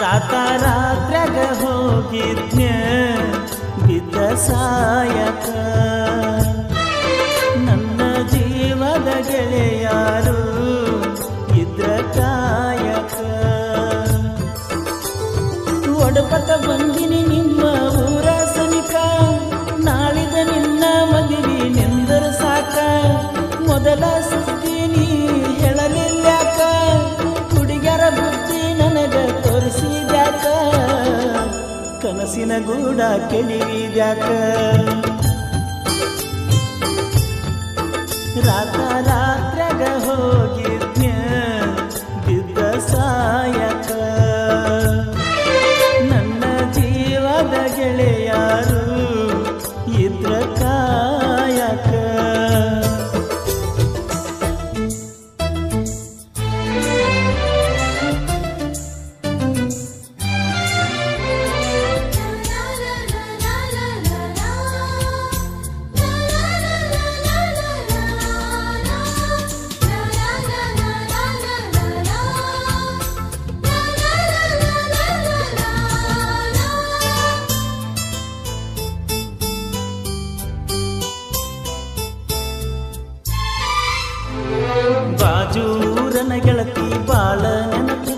ರಾತ ರಾತ್ರ್ಯಾಗ ಹೋಗಿದ್ನ ಬಿದ್ದ ಸಾಯಕ ಕನಸಿನ ಗೂಡ ಕೆಳಿವಿದ್ಯಾಕ? ರಾತ ರಾತ್ರಗ ಹೋಗಿದ್ನ್ಯ? ಬಿದ್ದ ಸಾಯಕ ನನ್ನ ಜೀವದ ಗೆಳೆಯಾರು ಇದ್ರ ಕಾಯಕ?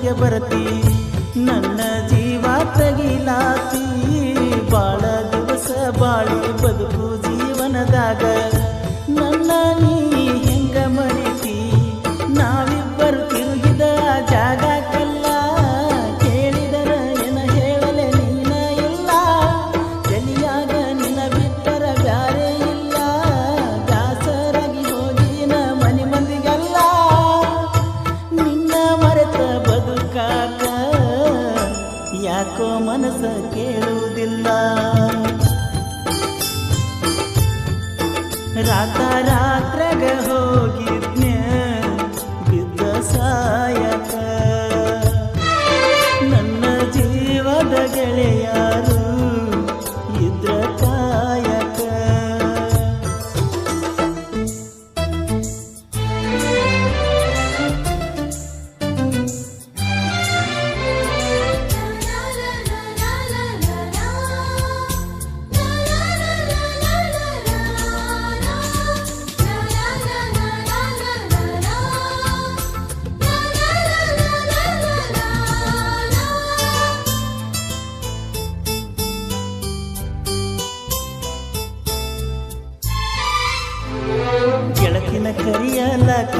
ನೆನಪಿಗೆ ಬರತಿ. ನನ್ನ ಜೀವ ತಗಿಲಾತಿ. ಬಾಳ ದಿವಸ ಬಾಳಿ ಬದುಕು ಜೀವನದಾಗ.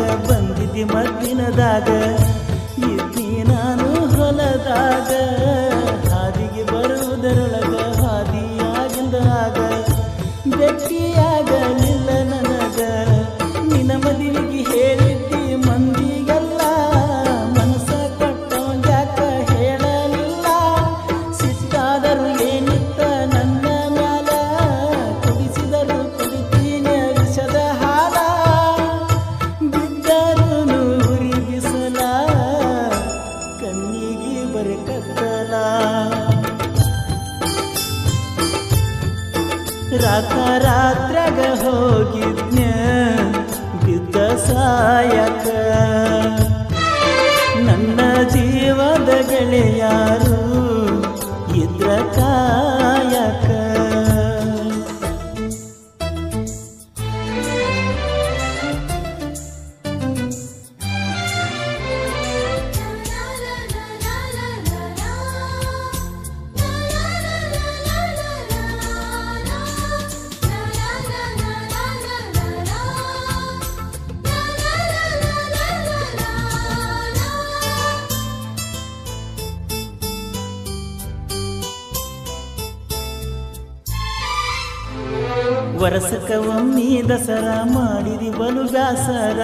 ಬಂದಿದ್ದಿ ಮದ್ದಿನದಾಗ. ಸಾಯಕ ವರಸಕ ಒಮ್ಮಿ ದಸರಾ ಮಾಡಿರಿ ಬಲು ಬ್ಯಾಸರ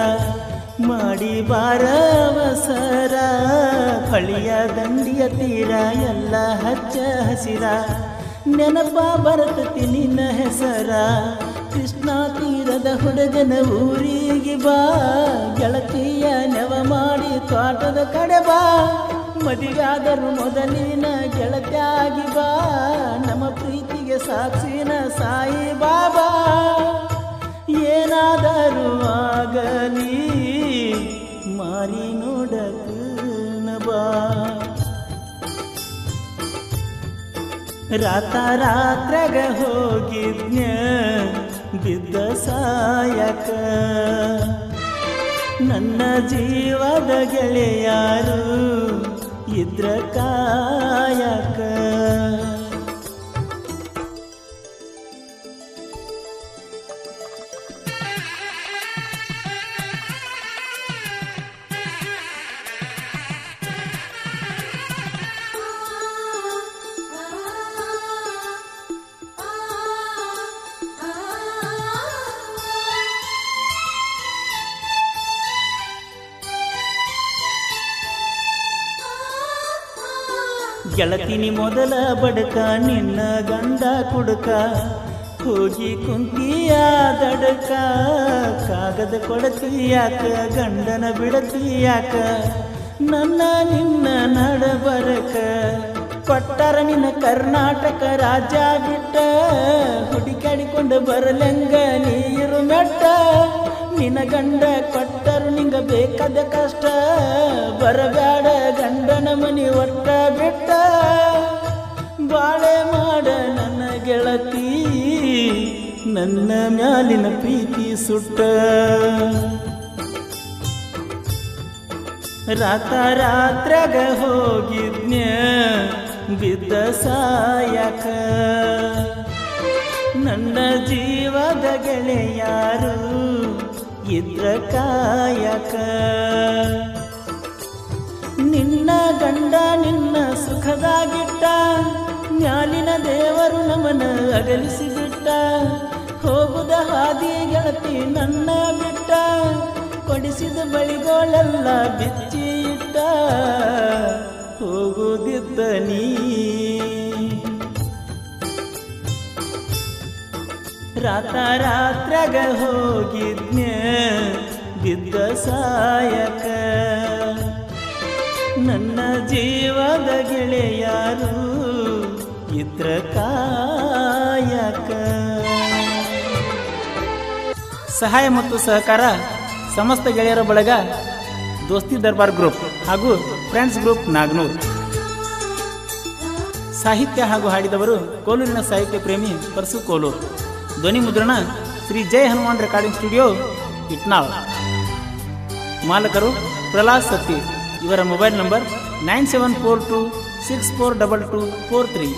ಮಾಡಿ ಬಾರವಸರ. ಕಳಿಯ ದಂಡಿಯ ತೀರ ಎಲ್ಲ ಹಚ್ಚ ಹಸಿರ. ನೆನಪ ಬರತತಿ ನಿನ್ನ ಹೆಸರ. ಕೃಷ್ಣ ತೀರದ ಹುಡುಗನ ಊರಿಗೆ ಬಾ. ಗೆಳತಿಯ ನೆವ ಮಾಡಿ ತೋಟದ ಕಡೆ ಬಾ. ಮದುವೆಯಾದರೂ ಮೊದಲಿನ ಗೆಳತಿಯಾಗಿ ಬಾ. ನಮ್ಮ ಪ್ರೀತಿಗೆ ಸಾಕ್ಷಿನ ಸಾಯಿ ಬಾಬಾ. ಏನಾದರೂ ಆಗಲಿ, ಮಾರಿ ನೋಡಕ ಬಾ. ರಾತ ರಾತ್ರಗ ಹೋಗಿದ್ನ್ಯ ಬಿದ್ದ ಸಾಯಕ. ನನ್ನ ಜೀವದ ಗೆಳೆಯಾರು ಇದ್ರ ಗೆಳತಿನಿ ಮೊದಲ ಬಡಕ, ನಿನ್ನ ಗಂಡ ಕುಡುಕ ಹೋಗಿ ಕುಂತಿಯ ದಡಕ, ಕಾಗದ ಕೊಡತಿಯಾಕ ಗಂಡನ ಬಿಡತಿಯಾಕ ನನ್ನ ನಿನ್ನ ನಡಬರಕ. ಕೊಟ್ಟರ ನಿನ್ನ ಕರ್ನಾಟಕ ರಾಜ್ಯ ಬಿಟ್ಟ. ಹುಡುಕಾಡಿಕೊಂಡು ಬರಲಂಗ ನೀರು ಮೆಟ್ಟ. ನಿನ್ನ ಗಂಡ ಕೊಟ್ಟರು ನಿಂಗ ಬೇಕಾದ ಕಷ್ಟ. ಬರಬೇಡ ಗಂಡನ ಮನಿ ಒಟ್ಟ ಬಿಟ್ಟ. ಬಾಳೆ ಮಾಡ ನನ್ನ ಗೆಳತಿ, ನನ್ನ ಮ್ಯಾಲಿನ ಪ್ರೀತಿ ಸುಟ್ಟ. ರಾತ ರಾತ್ರಗ ಹೋಗಿದ್ನ್ಯ? ಬಿದ್ದ ಸಾಯಕ. ನನ್ನ ಜೀವದ ಗೆಳೆಯಾರು ಇದ್ರ ಕಾಯಕ. ನಿನ್ನ ಗಂಡ ನಿನ್ನ ಸುಖದಾಗಿಟ್ಟ ಜ್ಞಾನಿನ ದೇವರು ನಮನ ಅಗಲಿಸಿಬಿಟ್ಟ. ಹೋಗುದ ಹಾದಿ ಗೆಳತಿ ನನ್ನ ಬಿಟ್ಟ, ಕೊಡಿಸಿದ ಬಳಿಗಳೆಲ್ಲ ಬಿಚ್ಚಿ ಇಟ್ಟ ಹೋಗುದಿದ್ದ ನೀ? ರಾತ ರಾತ್ರಗ ಹೋಗಿದ್ನ್ಯ ಬಿದ್ದ ಸಾಯಕ? ನನ್ನ ಜೀವದ ಗೆಳೆಯಾರು ಇದ್ರ ಕಾಯಕ? ಸಹಾಯ ಮತ್ತು ಸಹಕಾರ ಸಮಸ್ತ ಗೆಳೆಯರ ಬಳಗ ದೋಸ್ತಿ ದರ್ಬಾರ್ ಗ್ರೂಪ್ ಹಾಗೂ ಫ್ರೆಂಡ್ಸ್ ಗ್ರೂಪ್ ನಾಗನೂರ್. ಸಾಹಿತ್ಯ ಹಾಗೂ ಹಾಡಿದವರು ಕೋಲೂರಿನ ಸಾಹಿತ್ಯ ಪ್ರೇಮಿ ಪರಸು ಕೋಲೂರು. ಧ್ವನಿ ಮುದ್ರಣ ಶ್ರೀ ಜಯ ಹನುಮಾನ್ ರೆಕಾರ್ಡಿಂಗ್ ಸ್ಟುಡಿಯೋ, ಇಟ್ನಾಳ್. ಮಾಲಕರು ಪ್ರಹ್ಲಾದ್ ಸತ್ತಿ. ಇವರ mobile number nine seven four two six four double two four three.